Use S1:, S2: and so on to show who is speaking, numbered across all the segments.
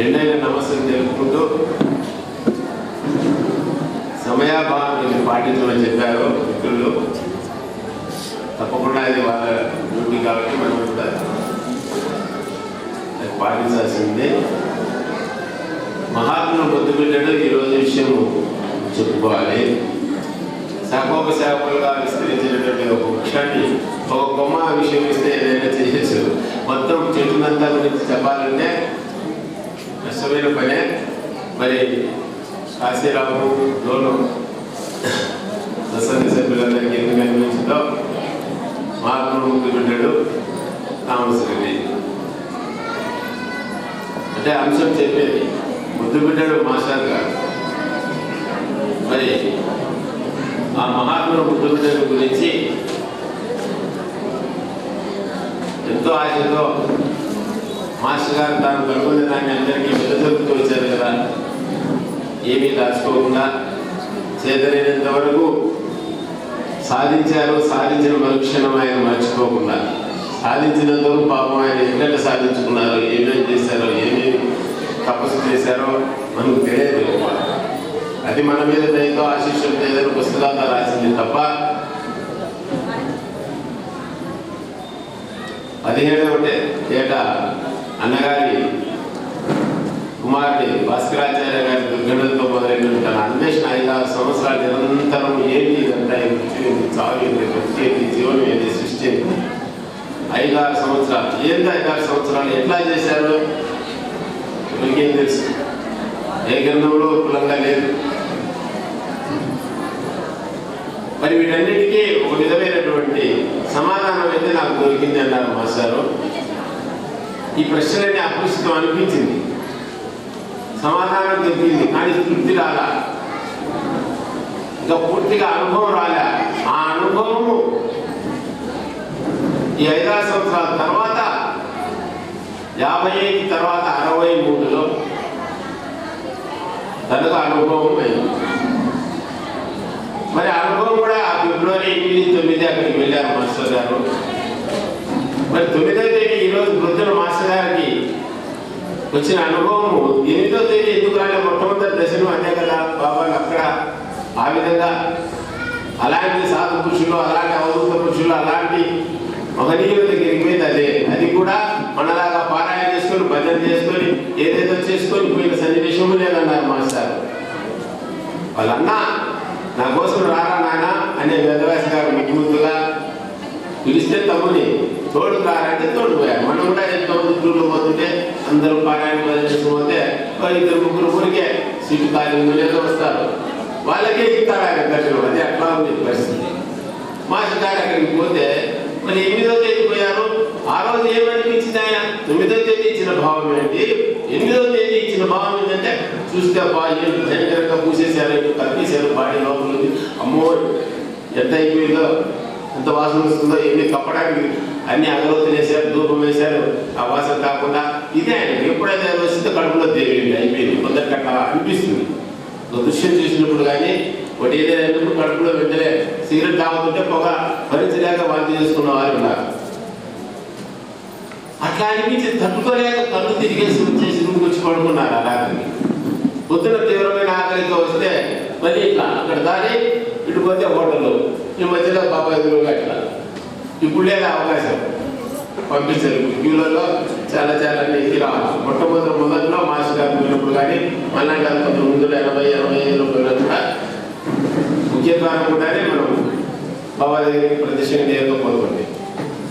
S1: రెండైన నమస్కారం తెలుపుకుంటూ సమయాభావం పాటించమని చెప్పారు మిత్రులు. తప్పకుండా ఇది వాళ్ళ డ్యూటీ కాబట్టి మనం కూడా అది పాటించాల్సిందే. మహాత్ములు పొద్దుపెట్టడం ఈరోజు విషయం చెప్పుకోవాలి. శాఖోప సేవకులుగా విస్తరించినటువంటి ఒక వృక్షాన్ని ఒక కొమ్మ విషయం ఇస్తే ఏదైనా చేయొచ్చు. మొత్తం చెట్టునంతా గురించి చెప్పాలంటే కష్టమైన పనే మరి కాశీరావు లోను దశరథ సభ్యులందరికీ ఎందుకు అనిపించిందో మహాత్ముడు ముక్తి పెట్టాడు తామసరెడ్డి అంటే అంశం చెప్పేది ముద్దుబిడ్డడు మాస్టర్ గారు. మరి ఆ మహాత్ముడు ముద్దుబిడ్డడు గురించి ఎంతో ఆశతో మాస్టర్ గారు తాను కనుగొన్న దాన్ని అందరికీ వెదజల్లుతూ వచ్చారు కదా. ఏమీ దాచుకోకుండా చేతనైనంత వరకు సాధించారు సాధించిన మరుక్షణం ఆయన మర్చిపోకుండా సాధించినంత వరకు పాపం ఆయన ఎక్కడ సాధించుకున్నారు ఏమేమి చేశారో ఏమేమి తపస్సు చేశారో మనకు తెలియదు. అది మన మీద దయతో ఆశిష్యులతో ఏదైనా పుస్తకాలతో రాసింది తప్ప పదిహేడవటే ఏటా? అన్నగారి కుమార్తె భాస్కరాచార్య గారి దుర్ఘటనతో మొదలైన తన అన్వేషణ ఐదారు సంవత్సరాలు నిరంతరం ఏంటి ఇదంతా ఈ మృత్యు ఏంటి చావు ఏంటి భక్తి? ఏంటి జీవనం? ఏంటి సృష్టి? ఏంటి? ఐదారు సంవత్సరాలు. ఏంటి ఐదారు సంవత్సరాలు? ఎట్లా చేశారు? మీకేం తెలుసు? ఏ గ్రంథంలో కులంగా లేదు. మరి వీటన్నిటికీ ఒక విధమైనటువంటి సమాధానం అయితే నాకు దొరికింది అన్నారు మాస్టారు. ఈ ప్రశ్నలన్నీ అప్రస్తుతం అనిపించింది. సమాధానం దొరికింది కానీ తృప్తి రాలా ఇంకా పూర్తిగా అనుభవం రాలే? ఆ అనుభవము ఈ ఐదారు సంవత్సరాల తర్వాత యాభై ఐదు తర్వాత అరవై మూడులో తనకు అనుభవం అయింది. మరి అనుభవం కూడా ఆ ఫిబ్రవరి ఎనిమిది తొమ్మిది అక్కడికి వెళ్ళారు మాస్టర్ గారు. మరి తొమ్మిదో తేదీ ఈరోజు వృద్ధుల మాస్టర్ గారికి వచ్చిన అనుభవము. ఎనిమిదో తేదీ ఎందుకు రాలే? మొట్టమొదటి దశను అదే కదా. బాబాలు అక్కడ ఆ విధంగా అలాంటి సాధు పురుషులు అలాంటి అవధూత పురుషులు అలాంటి మహనీయుల దగ్గరికి పోయింది అదే. అది కూడా మనలాగా పారాయణ చేసుకొని భజన చేసుకొని ఏదేదో చేసుకొని పోయిన సన్నివేశము లేదన్నారు మాస్టర్. వాళ్ళన్నా నా కోసం రారా నాన్న అనే వేదవ్యాస గారు ముఖ్యమంత్రిగా పిలిస్తే తమ్ముని తోడు కారంటే తోడు పోయారు మనం కూడా ఎంతో టూర్లు పోతుంటే అందరూ పారాయణ ప్రదర్శన పోతే ఇద్దరు ముగ్గురు ఊరికే సీటు ఖాళీ ఉందో వస్తారు వాళ్ళకే ఇస్తారు దర్శనం అది అట్లా ఉంది పరిస్థితి మాస్టర్ గారు అక్కడికి పోతే మరి ఎనిమిదో తేదీ పోయారు ఆ రోజు ఏమనిపించింది ఆయన తొమ్మిదో తేదీ ఇచ్చిన భావం ఏంటి ఎనిమిదో తేదీ ఇచ్చిన భావం ఏంటంటే చూస్తే బాగా భయంకరంగా పూసేశారు కప్పేశారు బాడీ లోపల అమ్మో ఎంత అయిపోయిందో. ఎంత వాసన వస్తుందో ఎన్ని కప్పడానికి అన్ని అగరవత్తులు వేశారు ధూపం వేశారు. ఆ వాసన కాకుండా ఇదే ఆయన. ఎప్పుడైతే వస్తుందో కడుపులో తేలింది అయిపోయింది. కొందరికి అట్లా అనిపిస్తుంది. దృశ్యం చూసినప్పుడు కానీ ఒకటి ఏదైనా ఎందుకు కడుపులో వెంటనే సిగరెట్ తాగుతుంటే పొగ భరించలేక వాంతి చేసుకున్న వారు ఉన్నారు. అట్లా అనిపించి తట్టుకోలేక కళ్ళు తిరిగేసి వచ్చేసి రూమ్కి వచ్చి పడుకున్నారు అలాగే పొద్దున తీవ్రమైన ఆకలితో వస్తే మళ్ళీ ఇట్లా అక్కడ దారి ఇటు పోతే హోటల్లో ఈ మధ్యలో బాబాయ్ ఎదురుగా ఇట్లా ఇప్పుడు లేదా అవకాశం. పంపించారు. క్యూలలో చాలా చాలా ఇలా మొట్టమొదటి మొదట్లో మాస్టర్ గారు పోయినప్పుడు కానీ మళ్ళా గారు కొంత ముందులో ఎనభై ఎనభై ఐదులో పోయినా కూడా ముఖ్య ద్వారా కూడానే మనం బాబా ప్రదర్శన ప్రదర్శన చేయకపోతుంది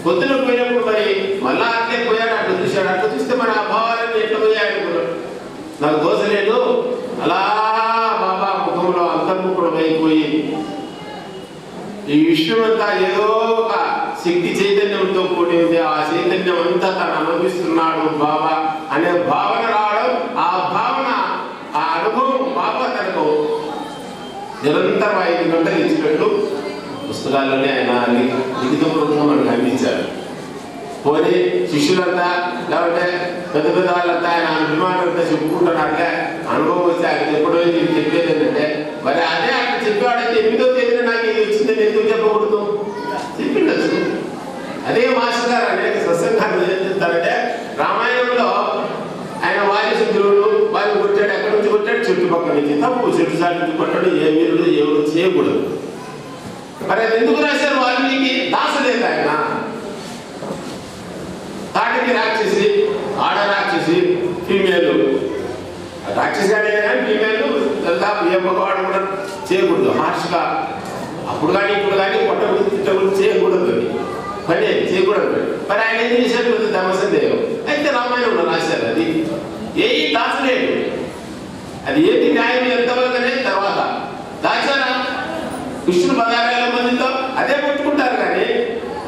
S1: పొద్దున పోయినప్పుడు మరి మళ్ళా అట్లే పోయాడు అట్లా చూశాడు. అట్లా చూస్తే మరి ఆ భావాలన్నీ ఎట్లా పోయాడు నాకు దోశ లేదు. అలా బాబా అంతర్ముఖుడమైపోయి ఈ విషయం అంతా ఏదో ఒక శక్తి చైతన్యంతో కూడి ఉంది ఆ చైతన్యం అంతా తను అనుభవిస్తున్నాడు బాబా అనే భావన రావడం ఆ భావన ఆ అనుభవం బాబా తనకు నిరంతరం ఐదు గంటలు ఇచ్చినట్లు పుస్తకాల్లోనే ఆయన లిఖిత లిఖితపూర్వకంగా అందించారు. పోనీ శిష్యులంతా లేకపోతే పెద్ద పెద్ద వాళ్ళంతా ఆయన అభిమానులంతా చెప్పుకుంటున్నట్లే అనుభవం వస్తే ఆయన ఎప్పుడో ఇది చెప్పేది ఏంటంటే మరి అదే అక్కడ చెప్పాడంటే ఎనిమిదో తేదీన నాకు ఇది వచ్చిందని ఎందుకు చెప్పకూడదు? చెప్పిండొచ్చు అదే మాస్టర్ గారు అనేక సత్సంగాలు ఏం చెప్తారంటే రామాయణంలో ఆయన వాయుశుద్ధుడు చుట్టుపక్కల నుంచి. తప్పు చెట్టు సాటి నుంచి కొట్టాడు ఏ వీరుడు ఎవరు చేయకూడదు. మరి అది ఎందుకు రాశారు వాల్మీకి? దాసలేదు ఆయన. తాటికి రాక్షసి ఆడ రాక్షసి ఫీమేల్. రాక్షసి అనే కానీ ఫీమేల్ దాదాపు ఏ మగవాడు కూడా చేయకూడదు. హార్ష్గా. అప్పుడు కానీ ఇప్పుడు కానీ పొట్ట తిట్టకూడదు చేయకూడదు. పని చేయకూడదు. మరి ఆయన ఏం చేశారు ధర్మసందేహం. అయితే రామాయణంలో రాశారు అది. ఏ దాచలేదు అది ఏంటి న్యాయం ఎంతవరకు అనేది తర్వాత. దాచారా? కృష్ణుడు వేల మందితో అదే పెట్టుకుంటారు కానీ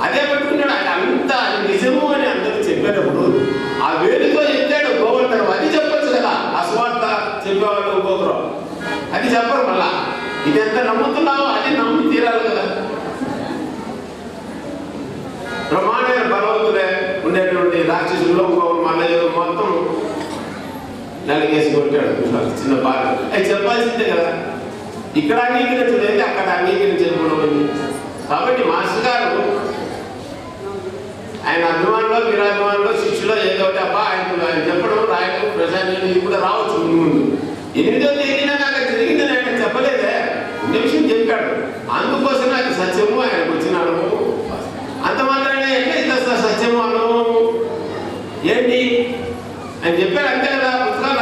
S1: అదే పెట్టుకున్నాడు ఆయన. అంత చెప్పేటప్పుడు ఆ వేలుతో ఎత్తాడు గోవర్ధనం. అది చెప్పొచ్చు కదా. ఆ స్వార్థ చెప్పేవాళ్ళు ఇంకొకరు అది చెప్పరు మళ్ళా. ఇది ఎంత నమ్ముతున్నావో అది నమ్మి తీరాలి కదా. బ్రహ్మాండమైన బలవంతులే ఉండేటువంటి రాక్షసుల్లో ఇంకొకరు మళ్ళీ మొత్తం నలిగేసి కొట్టాడు చిన్న బాధ అది చెప్పాల్సిందే కదా. ఇక్కడ అంగీకరించలేదు అక్కడ అంగీకరించకూడదు కాబట్టి మాస్టర్ గారు ఆయన అభిమానులో వీరాభిమానులో శిష్యులో ఏదో ఒకటి అబ్బా ఆయన ఆయన చెప్పడం రాయడం ప్రశాంతం ఇది కూడా రావచ్చు ముందు ముందు. ఎనిమిదో తేదీన నాకు జరిగింది ఆయన చెప్పలేదే. ఉన్న విషయం చెప్పాడు. అందుకోసం నాకు సత్యము ఆయనకు వచ్చిన అనుభవం అంత మాత్రమే ఎట్లా ఇంత సత్యము అనుభవం ఏంటి? ఆయన చెప్పారు అంతే కదా పుస్తకాల.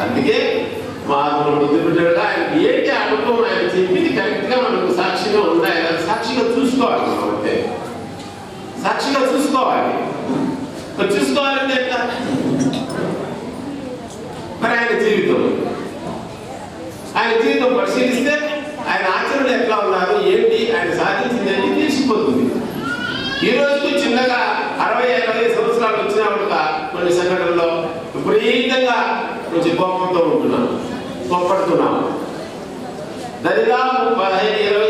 S1: అందుకే మా ముందు ఆయనకి ఏంటి అనుభవం? ఆయన చెప్పింది కరెక్ట్గా మనకు సాక్షిగా ఉన్నాయి సాక్షిగా చూసుకోవాలి మనం అంతే. సాక్షిగా చూసుకోవాలి. మరి చూసుకోవాలంటే ఎట్లా? మరి ఆయన జీవితం. ఆయన జీవితం పరిశీలిస్తే ఆయన ఆచరణ ఎట్లా ఉన్నారు ఏంటి ఆయన సాధించింది అని తెలిసిపోతుంది. ఈ రోజుకి చిన్నగా అరవై అరవై సంవత్సరాలు వచ్చినప్పుడు కొన్ని సంఘటనలో విపరీతంగా కొంచెం కోపంతో ఉంటున్నాం కోప్పడుతున్నాం దరిదాపు పదహైదు ఇరవై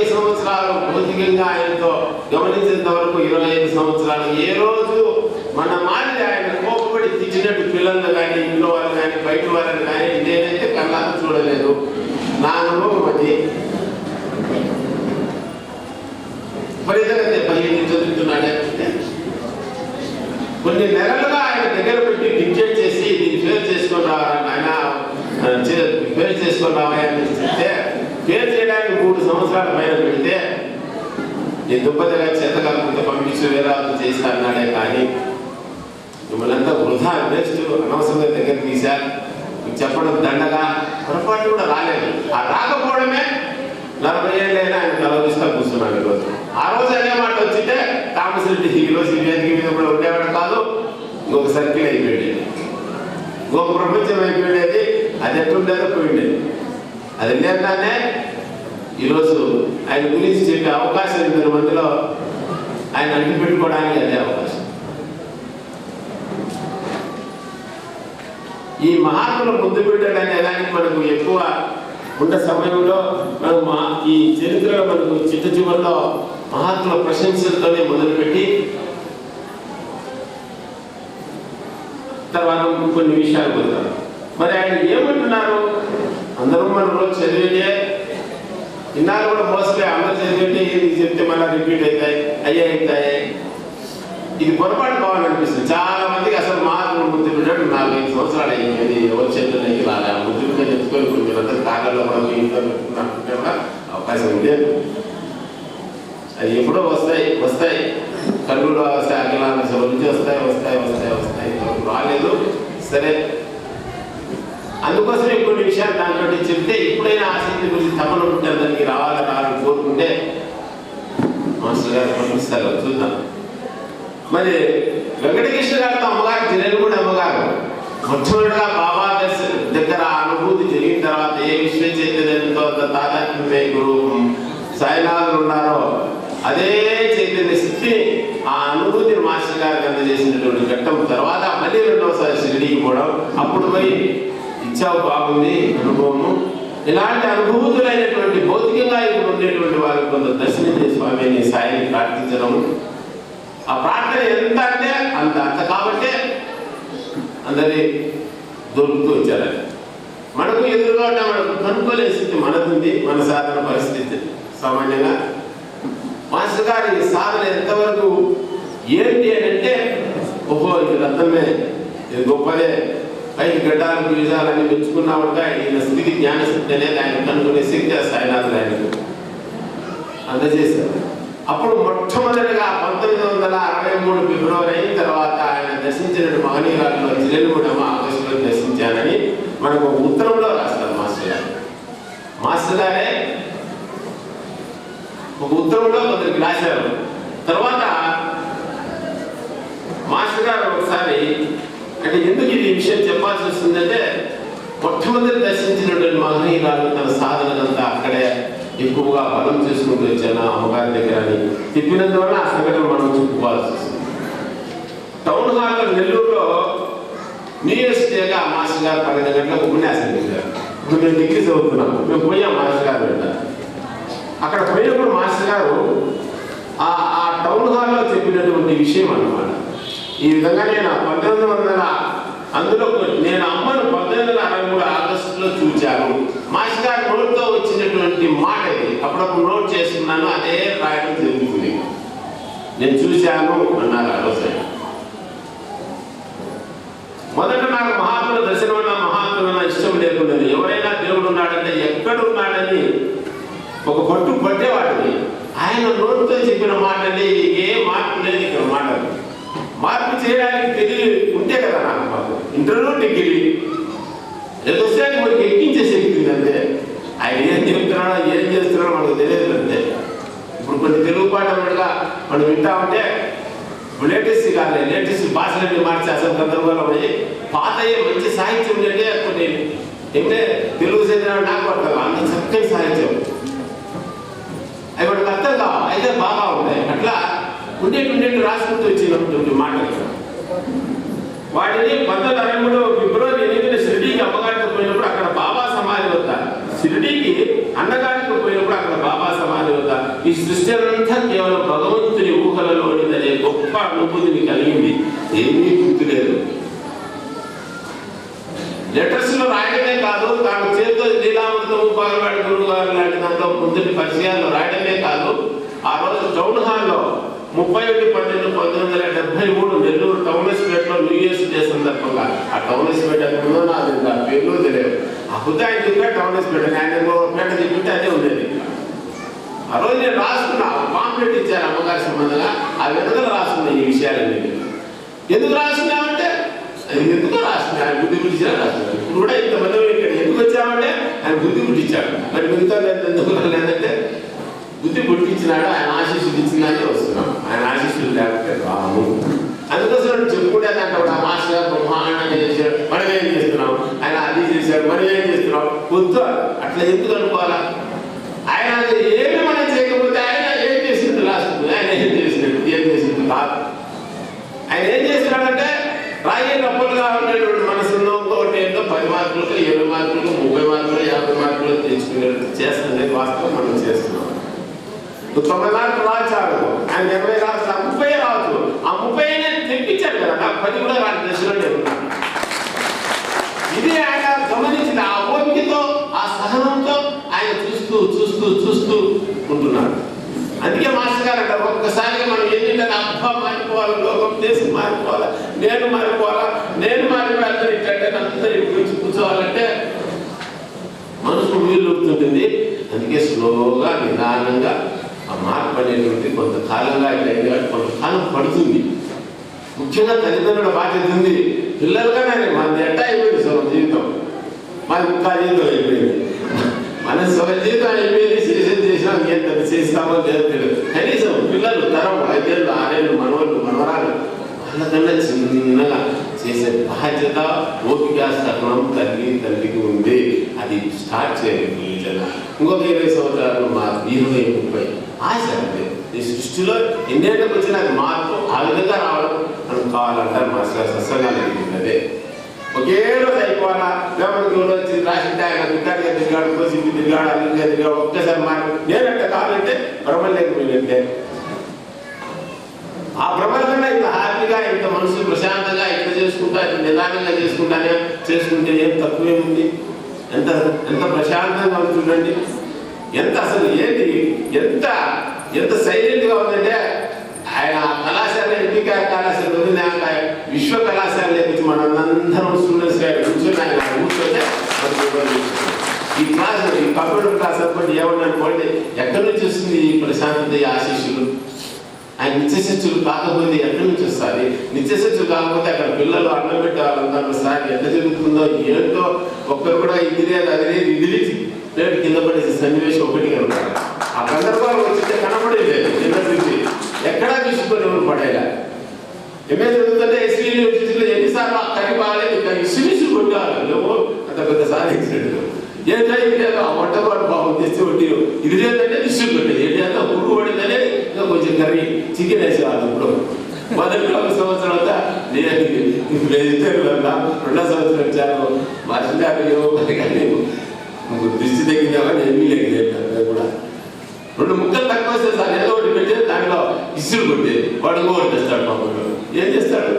S1: సంవత్సరాలు భౌతికంగా ఆయనతో గమనించేంత వరకు ఇరవై ఐదు సంవత్సరాలు. ఏ రోజు మన మాదిరి ఆయన కోపపడి తెచ్చినట్టు పిల్లలను కానీ ఇంట్లో వాళ్ళు కానీ బయట వాళ్ళని కానీ నేనైతే కళ్ళాక చూడలేదు. నా అనుభవం అది. విపరీతంగా పదిహేను చదువుతున్నాడే. కొన్ని నెలలుగా ఆయన దగ్గర పెట్టి డిక్టేట్ చేసి దీన్ని ఫేర్ చేసుకొని రావాలని ఆయన ఆ, ఫేర్ రావాలని చెప్తే ఫేర్ చేయడానికి మూడు సంవత్సరాల పైన పెడితే నీ దుబ్బతిగా చేత కాకుండా పంపించి వేరే చేస్తా అన్నాడే కానీ మిమ్మల్ని అంతా వృధా వేస్ట్ అనవసరంగా దగ్గర తీశా చెప్పడం దండగా పొరపాటు కూడా రాలేదు. ఆ రాకపోవడమే నలభై ఏళ్ళైనా ఆయన తలవిస్తా కూర్చున్నాడు ఈరోజు. ఆ రోజు అనే మాట వచ్చితే థామస్ రెడ్డి ఈరోజు వేదిక మీద కూడా ఉండేవాడు కాదు. ఇంకొక సర్కిల్ అయిపోయింది. ఇంకొక ప్రపంచం అయిపోయింది. అది ఎట్లుండేదో పోయిండేది అది లేకనే ఈరోజు ఆయన గురించి చెప్పే అవకాశం ఇద్దరు మందిలో ఆయన అడ్డు పెట్టుకోవడానికి అదే అవకాశం. ఈ మహాత్ములు ముందు పెట్టడానికి దానికి మనకు ఎక్కువ ఉన్న సమయంలో మనం మా- ఈ చరిత్రలో మనకు చిట్ట చివరిలో మహాత్ముల ప్రశంసలతోనే మొదలుపెట్టి తర్వాత కొన్ని విషయాలు పోతాం మరి ఆయన ఏమంటున్నారు? అందరూ మనలో చదివితే ఇన్నాళ్ళు కూడా మోసపోయి అందరూ చదివితే ఇది చెప్తే మళ్ళీ రిపీట్ అవుతాయి అయ్యే అవుతాయి. ఇది పొరపాటు కావాలనిపిస్తుంది. చాలా మందికి అసలు మార్పు ముద్దు నాలుగైదు సంవత్సరాలు అయింది ఎవరు చేతులకి రాలే ఆ ముద్దు ఎత్తుకొని ఇప్పుడు మీరందరూ కాళ్ళలో కూడా మీ ఇంట్లో పెట్టుకున్నట్టుంటే కూడా అవకాశం ఉండేది అది ఎప్పుడో వస్తాయి వస్తాయి. కళ్ళు వస్తాయి అఖిలాంధ్ర సభ నుంచి వస్తాయి వస్తాయి వస్తాయి వస్తాయి. రాలేదు. సరే అందుకోసమే కొన్ని విషయాలు దాంట్లో చెప్తే ఎప్పుడైనా ఆసక్తి గురించి తపన ఉంటారు దానికి రావాలి రావాలని కోరుకుంటే మాస్టర్ గారు పంపిస్తారు చూద్దాం. మరి వెంకటకృష్ణ గారితో అమ్మగారు జనలు కూడా అమ్మగారు మొట్టమొదటిగా బాబా దర్శన దగ్గర అనుభూతి జరిగిన తర్వాత ఏ విశ్వ చైతన్యంతో తాదాత్మ్యమే గురువు సాయినాథులు ఉన్నారో అదే చైతన్య స్థితిని ఆ అనుభూతిని మాస్టర్ గారికి అందజేసినటువంటి ఘట్టం. తర్వాత మళ్ళీ రెండవసారి షిరిడీకి పోవడం. అప్పుడు పోయి ఇచ్చావు బాగుంది అనుభవము. ఇలాంటి అనుభూతులైనటువంటి భౌతికంగా ఇప్పుడు ఉండేటువంటి వారు కొంత దర్శనం చేసి స్వామిని సాయిని ప్రార్థించడం. ఆ ప్రార్థన ఎంత అంటే అంత అంత కాబట్టే అందరి దొరుకుతూ వచ్చారు మనకు ఎదురుగా ఉన్న మనకు కనుక్కోలే స్థితి మనకుంది మన సాధన పరిస్థితి. సామాన్యంగా మాస్టర్ గారి సాధన ఎంతవరకు ఏంటి అని అంటే ఓహో ఇది అర్థమే. ఇది గొప్పదే. ఐదు గడ్డాలు విజయాలని పెంచుకున్నామంటే ఈయన స్థితి జ్ఞానశక్తి అనేది ఆయన కనుగొనే శక్తి ఆ సాయినాథుడు ఆయనకు. అందజేశారు. అప్పుడు మొట్టమొదటిగా పంతొమ్మిది వందల అరవై మూడు ఫిబ్రవరి అయిన తర్వాత ఆయన దర్శించిన మహనీయురాల్లో జిల్లెలగూడెం ఆగస్టులో దర్శించానని మనకు ఒక ఉత్తరంలో రాస్తారు మాస్టర్ గారు. మాస్టర్ గారే ఒక ఉత్తరంలో కొందరికి రాశారు. తర్వాత మాస్టర్ గారు ఒకసారి అంటే ఎందుకు ఇది విషయం చెప్పాల్సి వస్తుందంటే మొట్టమొదటి దర్శించినటువంటి మహనీయురాలు తన సాధనకంతా అక్కడే ఎక్కువగా బలం చేసుకుంటూ వచ్చాను అమ్మగారి దగ్గర అని. తిప్పినందువల్ల ఆ సంఘటన మనం చెప్పుకోవాల్సి వస్తుంది. టౌన్ హాల్లో నెల్లూరులో న్యూ ఇయర్స్ డేగా మాస్టర్ గారు పన్నెండు గంటలకు ఉపన్యాసం చేశారు ఇప్పుడు మేము డిగ్రీ చదువుతున్నాం మేము పోయాం మాస్టర్ గారు వెంట. అక్కడ పోయినప్పుడు మాస్టర్ గారు ఆ ఆ టౌన్ హాల్లో చెప్పినటువంటి విషయం అన్నమాట. ఈ విధంగా నేను పంతొమ్మిది వందల అందులో నేను అమ్మను పంతొమ్మిది వందల అరవై మూడు ఆగస్టులో చూచాను. మాస్టర్ గారి నోట్తో వచ్చినటువంటి మాట ఇది. అప్పుడప్పుడు నోట్ చేసుకున్నాను అదే రాయడం జరుగుతుంది నేను చూశాను అన్నారు ఆ రోజు. మొదట నాకు మహాత్ముల దర్శనం ఉన్న మహాత్ములు అన్న ఇష్టం లేకుండా ఎవరైనా దేవుడు ఉన్నాడంటే ఎక్కడ ఉన్నాడని ఒక పట్టు పట్టేవాడిని ఆయన నోటితో చెప్పిన మాటని ఏ మార్పు లేదు ఇక్కడ మాటలు. మార్పు చేయడానికి తెలియ ఉంటే కదా నాకు మాకు. ఇంటర్లో డిగ్రీ ఏదో వస్తే మనకి ఎక్కించే శక్తి ఉందంటే ఆయన ఏం చెప్తున్నాడో ఏం చేస్తున్నాడో మనకు తెలియదు అంతే. ఇప్పుడు కొన్ని తెలుగు పాటలుగా మనం వింటా ఉంటే లేటెస్ట్ కాదు లేటెస్ట్ భాషలన్నీ మార్చి అసలు సందర్భంలో పోయి పాతయ్యే మంచి సాహిత్యం ఉండే కొన్ని ఏంటంటే తెలుగు చదివిన నాకు అర్థం అంత చక్కని సాహిత్యం. అవి మనకు అర్థం కావు అయితే బాగా ఉంటాయి. అట్లా ఉండేటి ఉండేటి రాసుకుంటూ వచ్చినటువంటి మాటలు. వాటిని పంతొమ్మిది అరవై మూడు ఫిబ్రవరి ఎనిమిదిన షిరిడీకి అమ్మగారికి పోయినప్పుడు అక్కడ బాబా సమాధి వద్ద షిరిడీకి అన్నగారికి పోయినప్పుడు అక్కడ బాబా సమాధి వద్ద ఈ సృష్టి అంతా కేవలం భగవంతుని ఊహలలోనిదనే గొప్ప అనుభూతిని కలిగింది. ఏమీ గుర్తులేదు. లెటర్స్లో రాయడమే కాదు తాను చేతితో లీలామృతము పాల్వాడి గురువు గారు లాంటి దాంట్లో ముందు పరిచయాలు రాయడమే కాదు ఆ రోజు టౌన్ హాల్లో ముప్పై ఒకటి పన్నెండు పంతొమ్మిది వందల డెబ్బై మూడు నెల్లూరు టౌన్ ఎస్పేట్లో డే సందర్భంగా. ఆ టౌన్ ఎస్పేట్ ఎక్కడ ఉందో పేర్లు తెలియదు ఆ బుద్ధ ఆయన చెప్పా టౌన్ ఎస్పేట్ ఆయన పేట చెప్పింటే అదే ఉండేది. ఆ రోజు నేను రాసుకున్నా పాంప్లెట్ ఇచ్చారు అమ్మగారి సంబంధంగా. ఆ వెనుకలు రాసుకున్నా ఈ విషయాలన్నీ ఎందుకు రాసుకున్నామంటే అది ఎందుకు రాసుకున్నా? ఆయన బుద్ధి పుట్టించిన రాసుకున్నాను ఇప్పుడు కూడా ఇంతమంది ఇక్కడ ఎందుకు వచ్చామంటే ఆయన బుద్ధి పుట్టించాడు మరి మిగతా లేదు ఎందుకు లేదంటే బుద్ధి పుట్టించినాడు ఆయన ఆశీస్సులు ఇచ్చిందని వస్తున్నాం. ఆయన ఆశీస్సులు లేకపోతే రాము అందుకోసం చెప్పుకుంటే అంటే ఆ మాస్టర్ గారు బ్రహ్మాండంగా చేశాడు. మనం ఏం చేస్తున్నాం? ఆయన అది చేశాడు మనం ఏం చేస్తున్నాం? వద్దు అట్లా ఎందుకు అనుకోవాలా? ఆయన ఏమి మనం చేయకపోతే ఆయన ఏం చేసిండు లాస్ట్ ఆయన ఏం చేసినట్టు ఏం చేసిండు కాదు ఆయన ఏం చేస్తున్నాడంటే రాయి రప్పలుగా ఉండేటువంటి మనసులో ఇంకొకటి ఏంటో పది మార్కులకు ఇరవై మార్కులకు ముప్పై మార్కులు యాభై మార్కులు తెచ్చుకునేట్టు చేస్తుంది వాస్తవం మనం చేస్తున్నాం నువ్వు తొంభై మార్కులు రాశాడు ఆయన ఇరవై రాసి ఆ ముప్పై రావచ్చు ఆ ముప్పై తెప్పించాడు కదా నాకు పది కూడా రాని దశలో నేను ఇది ఆయన గమనించిన ఆ ఓపికతో ఆ సహనంతో ఆయన చూస్తూ చూస్తూ చూస్తూ ఉంటున్నాడు అందుకే మాస్టర్ గారు అంటారు ఒక్కసారిగా మనం ఏంటంటే అబ్బా మారిపోవాలి లోకం చేసి మారిపోవాలా నేను మారిపోవాలా నేను మారిపోవాలి ఇట్లంటే అందరూ గురించి కూర్చోవాలంటే మనసు వీలుతుంటుంది అందుకే స్లోగా నిదానంగా ఆ మార్పు కొంతకాలంగా ఇట్లా కాబట్టి కొంతకాలం పడుతుంది. ముఖ్యంగా తల్లిదండ్రుల బాధ్యత ఉంది. పిల్లలుగానే నేను మన ఎట్ట అయిపోయింది సొంత జీవితం. మన ముక్కా జీవితం అయిపోయింది. మన సొంత జీవితం అయిపోయింది చేసేది చేసినా ఎంత చేస్తామో లేదు తెలియదు. కనీసం పిల్లలు తరం ఐదేళ్ళు ఆరేళ్ళు మనవాళ్ళు మనవరాలు వాళ్ళకన్నా చిన్నగా చేసే బాధ్యత ఓపిక సహనం తల్లి తల్లికి ఉంది అది స్టార్ట్ చేయండి పిల్లలు ఇంకొక ఇరవై సంవత్సరాలు మా ఇరవై ముప్పై ఆశ అంతే. ఈ సృష్టిలో ఎన్నేళ్ళకి వచ్చిన అది మార్పు ఆ విధంగా రావడం మనకు కావాలంటారు మా సత్సంగాలు అదే ఒకే రోజు అయిపోవాలా? లేకపోతే రోజు వచ్చి రాసింటే ఆయన గుడ్డాడిగా తిరిగాడు కోసింది తిరిగాడు అల్లుగా తిరిగాడు ఒక్కసారి మార్పు నేనంటే కావాలంటే బ్రహ్మలేకపోయినట్టే ఆ బ్రహ్మకన్నా ఇంత హ్యాపీగా ఇంత మనసు ప్రశాంత చేసుకుంటా నిదానంగా చేసుకుంటానే చేసుకుంటే ఏం తక్కువేముంది ఎంత ఎంత ప్రశాంతంగా చూడండి. ఎంత అసలు ఏంటి? ఎంత ఎంత సైలెంట్గా ఉందంటే ఆయన కళాశాల ఎంపిక కళాశాల ఉంది విశ్వ కళాశాల లేకపోతే మనందరం స్టూడెంట్స్గా ఆయన ఈ క్లాస్ ఈ కంప్యూటర్ క్లాస్ అనుకోండి ఏమన్నా అనుకోండి ఎక్కడి నుంచి వస్తుంది ఈ ప్రశాంతత ఈ ఆయన నిత్యశిష్యులు కాకపోతే ఎక్కడి నుంచి వస్తుంది? నిత్యశిష్యులు కాకపోతే అక్కడ పిల్లలు అన్నం పెట్టి సార్ ఎంత జరుగుతుందో ఏంటో ఒక్కరు కూడా ఇది లేదు అది లేదు ఇది లేదు ప్లేట్ కింద పడేసి సన్నివేశం ఒకటి కనుక. ఆ సందర్భాలు వచ్చితే కనపడేది లేదు. కింద నుంచి ఎక్కడా తీసుకొని ఎవరు పడేలా? ఏమే జరుగుతుంటే ఎస్వీ యూనివర్సిటీలో ఎన్నిసార్లు అక్కడికి బాగాలేదు ఇంకా ఇసుమిసు కొట్టాలి లేవో? అంత పెద్ద సాధించాడు ఏంటో ఇది లేదు ఆ వంటపాటు బాగుంది తెచ్చి వడ్డీ ఇది లేదంటే ఇసు కొట్టేది. ఏంటి అంటే పురుగు పడిందనే కొంచెం కర్రీ చికెన్ వేసేవాళ్ళు ఇప్పుడు. మొదటి ఒక సంవత్సరం అంతా నేను వెజిటేబుల్ రెండో సంవత్సరం వచ్చాను. మాస్టర్ ఏమో మరి కానీ దృష్టి తగ్గిందామని ఏమీ లేదు కూడా. రెండు ముక్కలు తక్కువ వస్తే సార్ ఏదో ఒకటి పెట్టేది దాంట్లో ఇసులు కొట్టేది వాడు ఇంకోటి తెస్తాడు పాపంలో ఏం చేస్తాడు?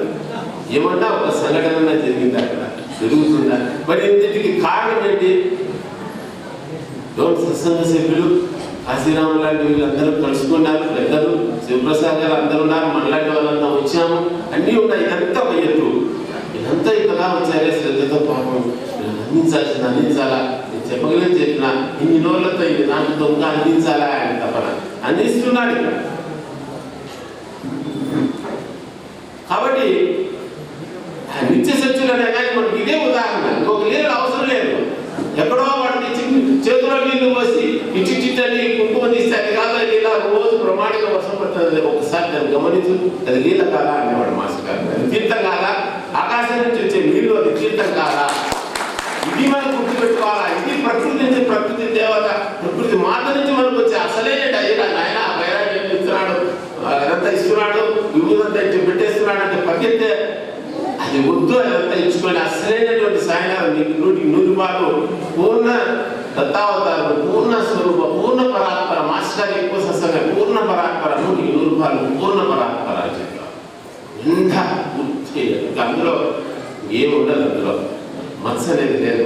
S1: ఏమన్నా ఒక సంఘటన జరిగింది అక్కడ జరుగుతుందా? మరి ఇంతటికి కారణం ఏంటి? సత్సంగ సభ్యులు? హాజీరాము లాంటి వీళ్ళందరూ కలుసుకున్నారు. పెద్దలు శివప్రసాద్ గారు అందరూ ఉన్నారు. మనలాంటి వాళ్ళంతా వచ్చాము. అన్నీ ఉన్నాయి. ఇదంతా ఒక ఇదంతా ఇక్కడ వచ్చారే శ్రద్ధతో పాపం. అందించాల్సింది అందించాలా? నేను చెప్పగలేదు చెప్పిన ఇన్ని రోజులతో ఇది నాకు దొంగ అందించాలా ఆయన తపన. అందిస్తున్నాడు కాబట్టి ఆ నిత్య సత్యులు అనే కానీ మనకి ఇదే ఉదాహరణ ఇంకొక నీళ్ళు అవసరం లేదు ఎక్కడో వాడిని ఇచ్చి చేతిలో నీళ్ళు పోసి ఇచ్చి చిట్టని కుంకుమ తీస్తే అది కాదు అది ఇలా రోజు ప్రమాణిక వర్షం పడుతుంది ఒకసారి దాన్ని గమనించు అది నీళ్ళ కాదా అనేవాడు మాస్టర్ గారు. అది తీర్థం కాదా? ఆకాశం నుంచి వచ్చే నీళ్ళు అది తీర్థం కాదా? ఇది మనం గుర్తుపెట్టుకోవాలా? ఇది ప్రకృతి నుంచి ప్రకృతి దేవత ప్రకృతి మాత నుంచి మనకు వచ్చే అసలే డైరా నాయన వైరాగ్యం ఇస్తున్నాడు. అదంతా ఇస్తున్నాడు విభూదంతా ఇచ్చి పెట్టేస్తున్నాడు అంటే పరిగెత్తే అది వద్దు అదంతా ఇచ్చుకొని అసలైనటువంటి సాయనాలు నీకు నూటికి నూరు రూపాయలు పూర్ణ దత్తావతారం పూర్ణ పరాత్పర మాస్టర్ ఎక్కువ సత్సంగా పూర్ణ పరాత్పర నూటికి నూరు రూపాయలు పూర్ణ పరాత్పర అని చెప్పారు ఎంత పూర్తి ఇంకా అందులో ఏమి ఉండదు అందులో. మనసు అనేది లేదు.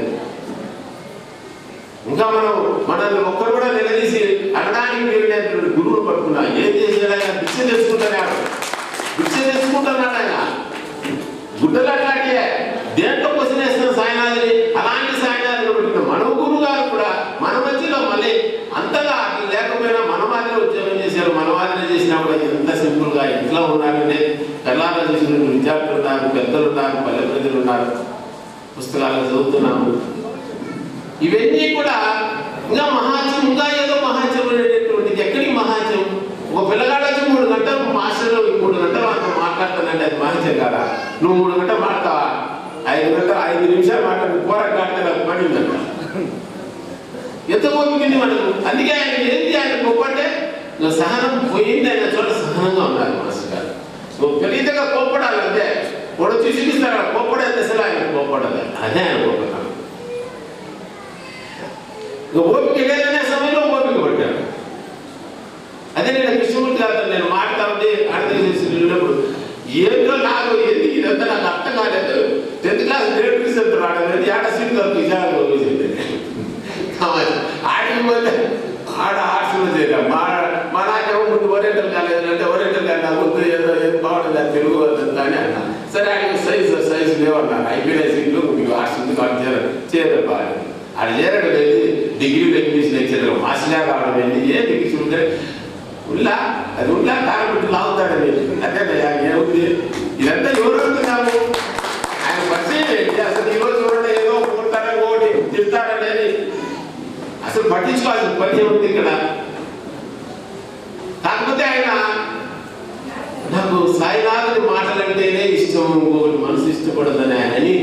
S1: ఇంకా మనం మనల్ని ఒక్కరు కూడా నిలదీసి అనడానికి వెళ్ళినటువంటి గురువును పట్టుకున్నా ఏం చేసాడు ఆయన? భిక్ష తెచ్చుకుంటున్నాడు భిక్ష తెచ్చుకుంటున్నాడు ఆయన. గుడ్డలు అట్లాంటియే దేంట్లో క్వశ్చన్ వేస్తున్న సాయనాథుని అలాంటి సాయనాథుని పట్టుకున్న మన గురువు గారు కూడా మన మధ్యలో మళ్ళీ అంతగా అట్లా లేకపోయినా మన మాదిరి ఉద్యోగం చేశారు మన మాదిరి చేసినా కూడా ఎంత సింపుల్గా ఇంట్లో ఉన్నారంటే కళ్ళారా చేసిన విద్యార్థులు ఉన్నారు పెద్దలు ఉన్నారు పల్లె ప్రజలు ఉన్నారు పుస్తకాలు చదువుతున్నాము. ఇవన్నీ కూడా ఇంకా మహాత్యం ఇంకా ఏదో మహాత్యం అనేటటువంటిది. ఎక్కడికి మహాత్యం ఒక పిల్లగాడు వచ్చి మూడు గంటలు మాస్టర్ మూడు గంటలు అంత మాట్లాడుతానంటే అది మహాత్యం కాదా? నువ్వు మూడు గంటలు మాట్లాడతావా? ఐదు గంటలు ఐదు నిమిషాలు మాట్లాడు పోరాటాడితే నాకు పడిందంట ఎంత ఓపికంది మనకు? అందుకే ఆయన ఏంటి ఆయన గొప్ప అంటే నువ్వు సహనం పోయింది ఆయన చోట సహనంగా ఉండాలి మాస్టర్ గారు నువ్వు విపరీతంగా కోప్పడాలంటే వాడు చూసిస్తాడు కోప్పడేది అసలు ఆయన కోప్పడదు అదే ఆయన కోపడతాను ఓపిక లేదనే సమయంలో ఓపిక పట్టాడు అదే నేను కృష్ణమూర్తి గారితో నేను మాట్లాడి అర్థం చేసి వెళ్ళినప్పుడు ఏంటో నాకు ఎందుకు ఇదంతా నాకు అర్థం కాలేదు టెన్త్ క్లాస్ గ్రేడ్ రిజల్ట్ రావడం ఏడ సీట్ దొరికి విజయాలు ఆడికి పోతే ఆడ ఆర్ట్స్లో చేరా మా మా నాకేమో ముందు ఓరియంటల్ కాలేజ్ అంటే ఓరియంటల్ కాదు నాకు ముందు ఏదో ఏదో బాగుంటుంది అది తెలుగు వద్దంతా అని అన్నా సరే ఆయన సైజ్ సైజ్ లేవన్నారు అయిపోయిన సీట్లు మీకు ఆర్ట్స్ ఉంది కాబట్టి చేర చేరబ్బా అని చేరడం లేదు డిగ్రీ ఇంగ్లీష్ లెక్చర్ మాసిలా కావడం ఏంటి ఏ డిగ్రీ ఉంటే ఉల్లా అది ఉల్లా కారపెట్టి లాగుతాడు అదే ఏముంది ఇదంతా ఎవరు అంటున్నాము ఆయన పరిచయం ఏంటి అసలు ఈరోజు చూడండి ఏదో కొడతాడని ఒకటి లేని అసలు పట్టించుకోవాల్సిన పని ఏముంది ఇక్కడ కాకపోతే ఆయన నాకు సాయినాథుని మాటలంటేనే ఇష్టం ఇంకొకటి మనసు ఇష్టపడదని అని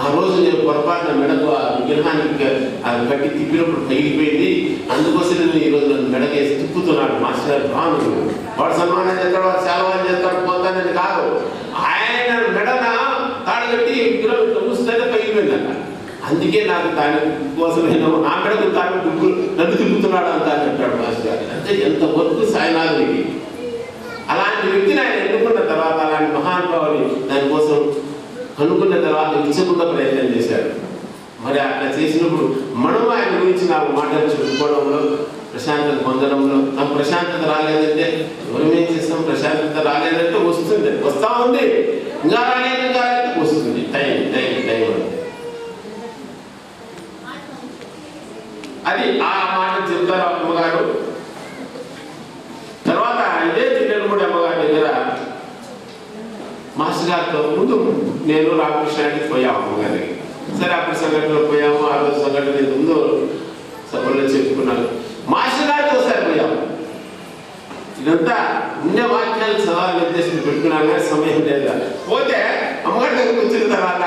S1: ఆ రోజు నేను పొరపాటున మెడకు ఆ విగ్రహానికి అది కట్టి తిప్పినప్పుడు పగిలిపోయింది అందుకోసం నేను ఈ రోజు నన్ను మెడకేసి తిప్పుతున్నాడు మాస్టర్ గారు. బాగుంది. వాడు సన్మానం చేస్తాడు వాడు సేవలు చేస్తాడు పోతానని కాదు. ఆయన మెడన తాడు కట్టి విగ్రహం ఇట్లా చూస్తేనే పగిలిపోయిందంట అందుకే నాకు దాని కోసం నేను నా మెడకు తాను నన్ను తిప్పుతున్నాడు అంత అని చెప్పాడు మాస్టర్ గారు. అంటే ఎంత వరకు సాయినాథునికి. అలాంటి వ్యక్తిని ఆయన ఎన్నుకున్న తర్వాత అలాంటి మహానుభావుని దానికోసం అనుకున్న తర్వాత ఇచ్చకుండా ప్రయత్నం చేశాడు. మరి అట్లా చేసినప్పుడు మనం ఆయన గురించి నాకు మాటలు చెప్పుకోవడంలో ప్రశాంతత పొందడంలో నాకు ప్రశాంతత రాలేదంటే మనం ఏం చేస్తాం? ప్రశాంతత రాలేదంటే వస్తుంది. వస్తా ఉంది. ఇంకా రాలేదు రాలేదు. వస్తుంది. టైం టైం టైం అది ఆ మాట చెప్తారు అమ్మగారు. తర్వాత అంటే మాస్టర్ గారితో ముందు నేను రామకృష్ణానికి పోయాము గారికి సరే అప్పుడు సంఘటనలో పోయాము ఆ రోజు సంఘటన ముందు సభలో చెప్పుకున్నాను మాస్టర్ గారితో ఒకసారి పోయాము. ఇదంతా ఉండే వాక్యాలు చదవాలని ఉద్దేశం పెట్టుకున్నాను కానీ సమయం లేదు. పోతే అమ్మగారి దగ్గర వచ్చిన తర్వాత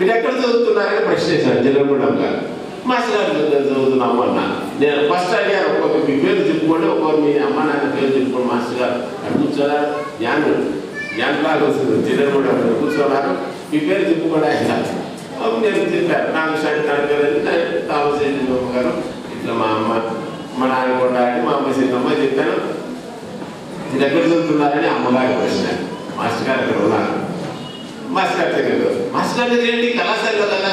S1: మీరు ఎక్కడ చదువుతున్నారని ప్రశ్న చేశాను జనగూడెం గారు. మాస్టర్ గారి దగ్గర చదువుతున్నాము అన్న నేను ఫస్ట్ అడిగారు ఒక్కొక్క మీ పేరు చెప్పుకోండి ఒక్కొక్క మీ అమ్మ నాన్న పేరు చెప్పుకోండి మాస్టర్ గారు. అడుగుతారా? జ్ఞానం. జనరల్ అక్కడ కూర్చోన్నారు. మీ పేరు చెప్పుకోండి అప్పుడు నేను చెప్పాను. నాకు షాంతి నా పేరు గారు ఇట్లా మా అమ్మ మా నాన్న కూడా మా అమ్మ చిన్నమ్మ చెప్పాను. మీరు ఎక్కడ చదువుతున్నారని అమ్మగారికి వచ్చినాను మాస్టర్ గారు అక్కడ ఉన్నారు. మాస్టర్ గారి దగ్గర. మాస్టర్ గారి దగ్గర ఏంటి? కళాశాలలో కదా